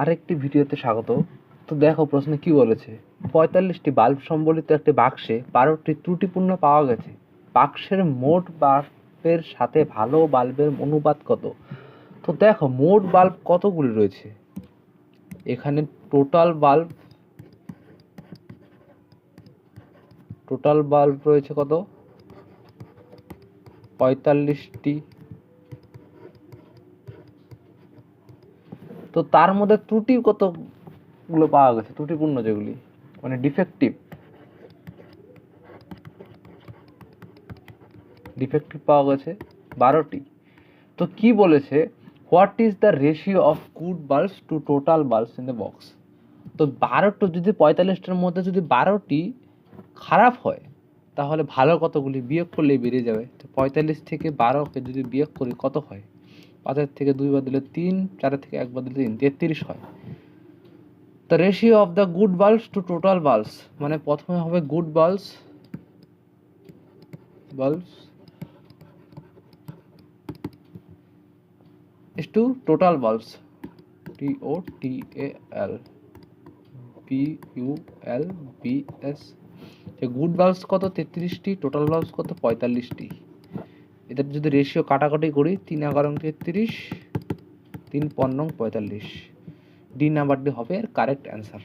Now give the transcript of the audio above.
আরেকটি ভিডিওতে স্বাগত। তো দেখো, প্রশ্নে কি বলেছে? পঁয়তাল্লিশটি বাল্ব সম্বলিত একটি বাক্সে বারোটি ত্রুটিপূর্ণ পাওয়া গেছে। বাক্সের মোট বাল্বের সাথে ভালো বাল্বের অনুপাত কত? তো দেখো, মোট বাল্ব কতগুলি রয়েছে? এখানে টোটাল বাল্ব টোটাল বাল্ব রয়েছে কত? পঁয়তাল্লিশটি তো তার মধ্যে ত্রুটি কতগুলো পাওয়া গেছে? ত্রুটিপূর্ণ যেগুলি মানে ডিফেক্টিভ ডিফেক্টিভ পাওয়া গেছে বারোটি। তো কি বলেছে? What is the ratio of good bulbs to total bulbs in the box তো বারোটা যদি পঁয়তাল্লিশটার মধ্যে যদি বারোটি খারাপ হয়, তাহলে ভালো কতগুলি বিয়োগ করলেই বেরিয়ে যাবে? তো পঁয়তাল্লিশ থেকে বারোকে যদি বিয়োগ করি, কত হয়? পাঁচের থেকে দুই বাদ দিলে তিন, চারের থেকে এক বাদ দিলে তিন, তেত্রিশ হয়। The ratio of the good bulbs to total bulbs মানে প্রথমে হবে good bulbs bulbs to total bulbs, T O T A L B U L B S যে গুড বাল্বস কত? তেত্রিশটি টোটাল বাল্বস কত? পঁয়তাল্লিশটি। এদের যদি রেশিও কাটাকাটি করি, তিন এগারো তেত্রিশ তিন পনেরো পঁয়তাল্লিশ। ডি নাম্বারটি হবে এর কারেক্ট অ্যান্সার